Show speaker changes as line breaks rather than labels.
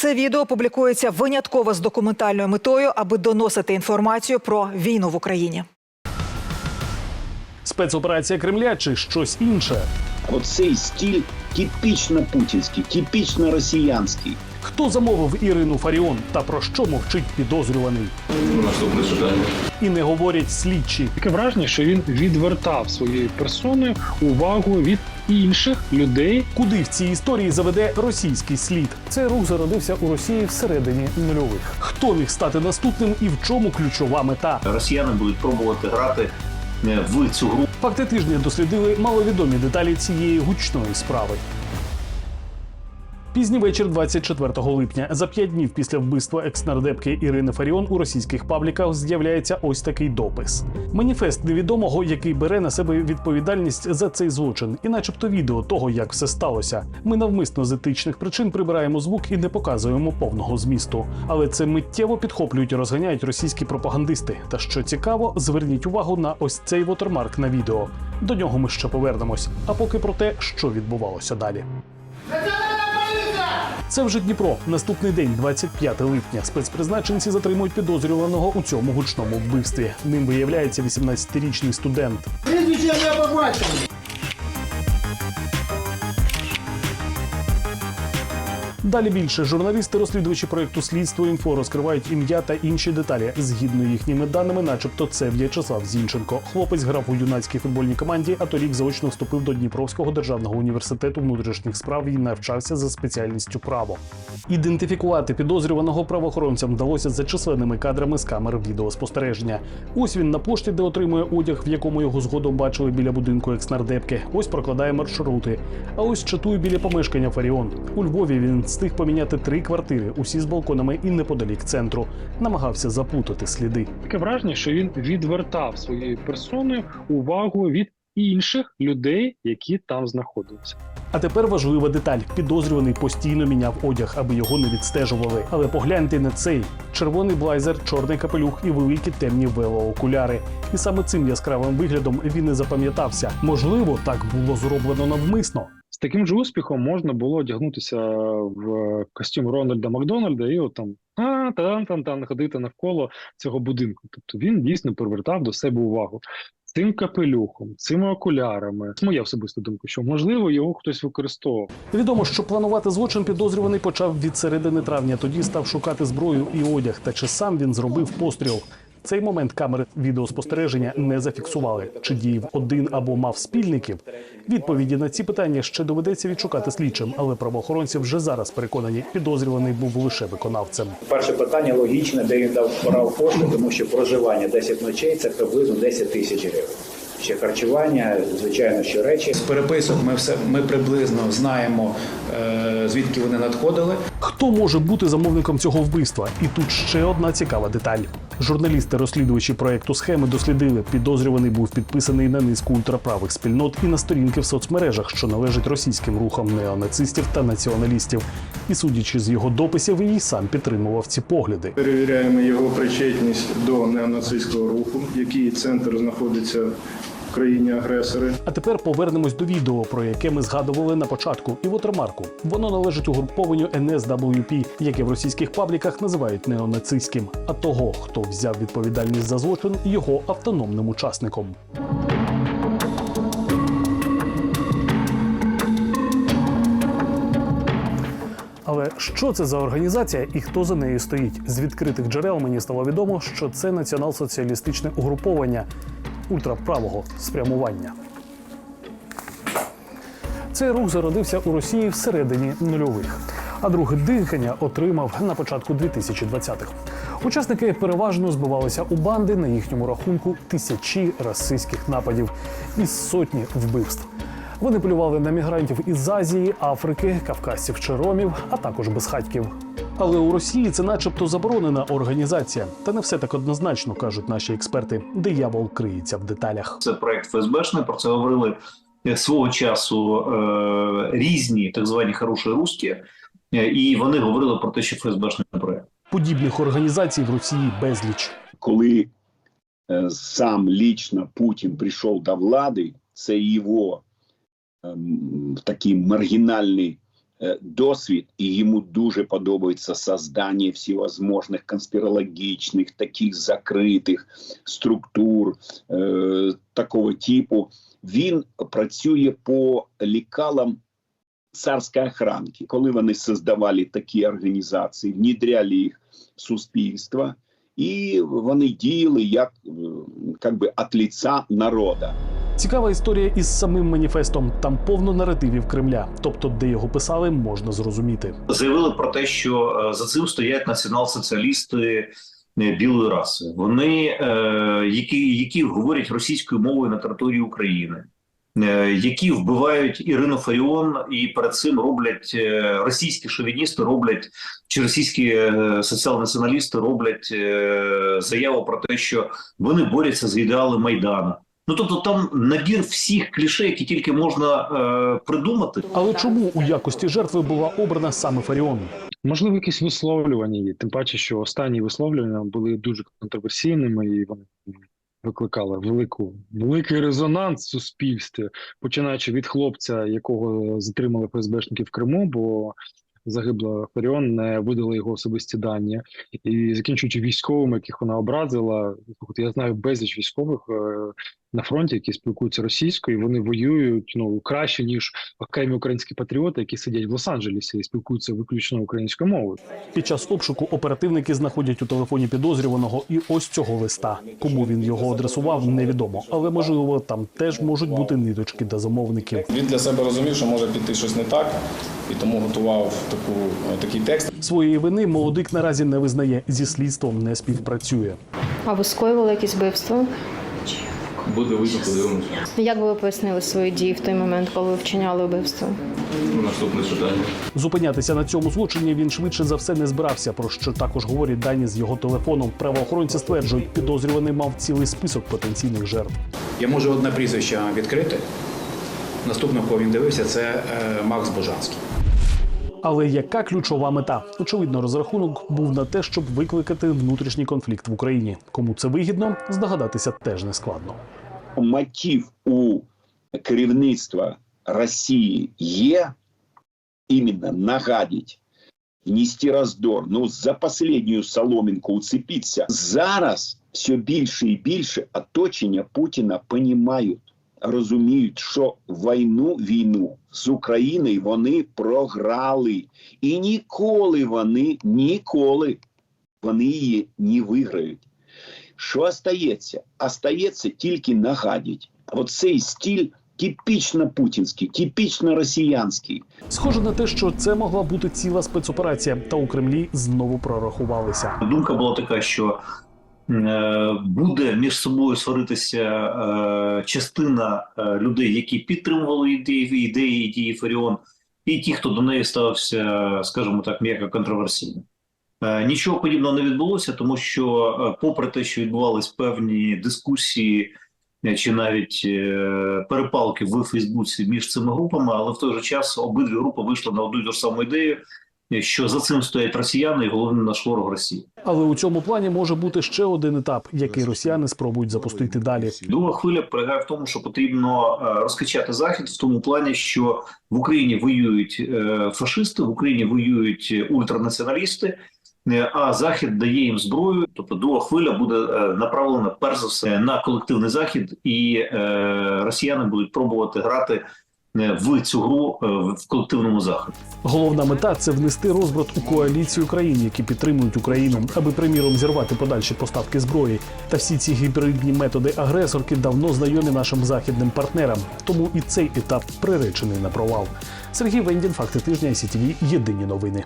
Це відео публікується винятково з документальною метою, аби доносити інформацію про війну в Україні.
Спецоперація Кремля чи щось інше?
Оцей стиль типічно путінський, типічно росіянський.
Хто замовив Ірину Фаріон та про що мовчить підозрюваний?
Наступне завдання.
І не говорять слідчі.
Таке враження, що він відвертав своєю персоною увагу від інших людей.
Куди в цій історії заведе російський слід? Цей рух зародився у Росії всередині нульових. Хто міг стати наступним і в чому ключова мета?
Росіяни будуть пробувати грати е, в цю гру.
Факти тижня дослідили маловідомі деталі цієї гучної справи. Пізній вечір 24 липня, за п'ять днів після вбивства екснардепки Ірини Фаріон у російських пабліках з'являється ось такий допис: маніфест невідомого, який бере на себе відповідальність за цей злочин, і, начебто, відео того, як все сталося. Ми навмисно з етичних причин прибираємо звук і не показуємо повного змісту. Але це миттєво підхоплюють і розганяють російські пропагандисти. Та що цікаво, зверніть увагу на ось цей вотермарк на відео. До нього ми ще повернемось. А поки про те, що відбувалося далі. Це вже Дніпро. Наступний день, 25 липня. Спецпризначенці затримують підозрюваного у цьому гучному вбивстві. Ним виявляється 18-річний студент.
Прізвище я побачив.
Далі більше журналісти, розслідувачі проєкту слідство інфо розкривають ім'я та інші деталі. Згідно їхніми даними, начебто, це В'ячеслав Зінченко. Хлопець грав у юнацькій футбольній команді, а торік заочно вступив до Дніпровського державного університету внутрішніх справ і навчався за спеціальністю право. Ідентифікувати підозрюваного правоохоронцям вдалося за численними кадрами з камер відеоспостереження. Ось він на пошті, де отримує одяг, в якому його згодом бачили біля будинку екснардепки. Ось прокладає маршрути. А ось чатує біля помешкання Фаріон. У Львові він встиг поміняти три квартири, усі з балконами і неподалік центру. Намагався заплутати сліди.
Таке враження, що він відвертав своєю персоною увагу від інших людей, які там знаходилися.
А тепер важлива деталь: підозрюваний постійно міняв одяг, аби його не відстежували. Але погляньте на цей червоний блайзер, чорний капелюх і великі темні велоокуляри. І саме цим яскравим виглядом він і запам'ятався. Можливо, так було зроблено навмисно.
З таким же успіхом можна було одягнутися в костюм Рональда Макдональда і от там а там там там ходити навколо цього будинку. Тобто він дійсно привертав до себе увагу. Цим капелюхом, цими окулярами. Моя особиста думка, що можливо його хтось використовував.
Відомо, що планувати злочин підозрюваний почав від середини травня. Тоді став шукати зброю і одяг. Та чи сам він зробив постріл? Цей момент камери відеоспостереження не зафіксували. Чи діяв один або мав спільників? Відповіді на ці питання ще доведеться відшукати слідчим, але правоохоронці вже зараз переконані, підозрюваний був лише виконавцем.
Перше питання логічне, де він дав брав кошти, тому що проживання 10 ночей це приблизно 10 тисяч гривень. Ще харчування, звичайно, ще речі.
З переписок ми все ми приблизно знаємо звідки вони надходили.
Хто може бути замовником цього вбивства? І тут ще одна цікава деталь. Журналісти, розслідувачі проекту схеми дослідили, підозрюваний був підписаний на низку ультраправих спільнот і на сторінки в соцмережах, що належать російським рухам неонацистів та націоналістів. І судячи з його дописів, він і сам підтримував ці погляди.
Перевіряємо його причетність до неонацистського руху, який центр знаходиться в країні агресори.
А тепер повернемось до відео, про яке ми згадували на початку, і вотермарку. Воно належить угрупованню NSWP, яке в російських пабліках називають неонацистським. А того, хто взяв відповідальність за злочин, його автономним учасником. Але що це за організація і хто за нею стоїть? З відкритих джерел мені стало відомо, що це націонал-соціалістичне угруповання ультраправого спрямування. Цей рух зародився у Росії всередині нульових, а друге дихання отримав на початку 2020-х. Учасники переважно збивалися у банди на їхньому рахунку тисячі расистських нападів і сотні вбивств. Вони полювали на мігрантів із Азії, Африки, Кавказців чи Ромів, а також безхатьків. Але у Росії це, начебто, заборонена організація. Та не все так однозначно кажуть наші експерти. Диявол криється в деталях.
Це проект ФСБшний, про це говорили е, свого часу е, різні так звані хороші русські, е, і вони говорили про те, що ФСБшний проект.
Подібних організацій в Росії безліч.
Коли е, сам лично Путін прийшов до влади, це його ем, такий маргінальний е, досвід, і йому дуже подобається создання всевозможних конспірологічних, таких закритих структур е, такого типу. Він працює по лікалам царської охранки. Коли вони создавали такі організації, внідряли їх в суспільство, і вони діяли як, е, как би, от лица народа.
Цікава історія із самим маніфестом. Там повно наративів Кремля, тобто, де його писали, можна зрозуміти.
заявили про те, що е, за цим стоять націонал-соціалісти е, білої раси. Вони, е, які, які говорять російською мовою на території України, які вбивають Ірину Фаріон, і перед цим роблять російські шовіністи, роблять чи російські соціал-націоналісти роблять заяву про те, що вони борються за ідеали Майдану. Ну тобто там набір всіх кліше, які тільки можна е, придумати.
Але чому у якості жертви була обрана саме Фаріон?
Можливо, якісь висловлювання є. Тим паче, що останні висловлювання були дуже контроверсійними і вони викликали велику великий резонанс в суспільстві, починаючи від хлопця, якого затримали ФСБшники в Криму, бо загибла Фаріон, не видали його особисті дані, і закінчуючи військовими, яких вона образила. Я знаю безліч військових е, на фронті, які спілкуються російською, вони воюють ну краще ніж окремі українські патріоти, які сидять в Лос-Анджелесі і спілкуються виключно українською мовою.
Під час обшуку оперативники знаходять у телефоні підозрюваного і ось цього листа. Кому він його адресував, невідомо. Але можливо, там теж можуть бути ниточки до замовників.
Він для себе розумів, що може піти щось не так, і тому готував таку, такий текст.
Своєї вини молодик наразі не визнає зі слідством, не співпрацює.
А ви скоювали якісь вбивство?
Буде видно, подивимося.
Як би ви пояснили свої дії в той момент, коли ви вчиняли вбивство?
Наступне питання.
Zупинятися на цьому злочині він швидше за все не збирався. Про що також говорять дані з його телефоном. Правоохоронці стверджують, підозрюваний мав цілий список потенційних жертв.
Я можу одне прізвище відкрити. Наступного, кого він дивився, це е, Макс Божанський.
Але яка ключова мета? Очевидно, розрахунок був на те, щоб викликати внутрішній конфлікт в Україні. Кому це вигідно, здогадатися теж не складно.
Мотив у керівництва Росії є іменно нагадить, внести роздор, ну за последню соломинку уцепитися. Зараз все більше і більше оточення Путіна понімають, розуміють, що війну, війну з Україною вони програли. І ніколи вони, ніколи вони її не виграють. Що остається? Остається тільки нагадіть. От цей стиль типічно путінський, типічно росіянський.
Схоже на те, що це могла бути ціла спецоперація, та у Кремлі знову прорахувалися.
Думка була така, що е, буде між собою сваритися е, частина е, людей, які підтримували ідеї, ідеї дії Фаріон, і ті, хто до неї стався, скажімо так, м'яко контроверсійним. Е, Нічого подібного не відбулося, тому що, е, попри те, що відбувались певні дискусії е, чи навіть перепалки в Фейсбуці між цими групами, але в той же час обидві групи вийшли на одну й ту ж саму ідею, що за цим стоять росіяни і головний наш ворог Росії.
Але у цьому плані може бути ще один етап, який росіяни спробують запустити далі.
Друга хвиля полягає в тому, що потрібно розкачати захід в тому плані, що в Україні воюють фашисти, в Україні воюють ультранаціоналісти. Е, А захід дає їм зброю, тобто друга хвиля буде е, направлена перш за все на колективний захід, і е, росіяни будуть пробувати грати е, в цю гру е, в колективному заході.
Головна мета це внести розбрат у коаліцію країн, які підтримують Україну, аби приміром зірвати подальші поставки зброї. Та всі ці гібридні методи агресорки давно знайомі нашим західним партнерам. Тому і цей етап приречений на провал. Сергій Вендін, факти тижня, СІТВ, єдині новини.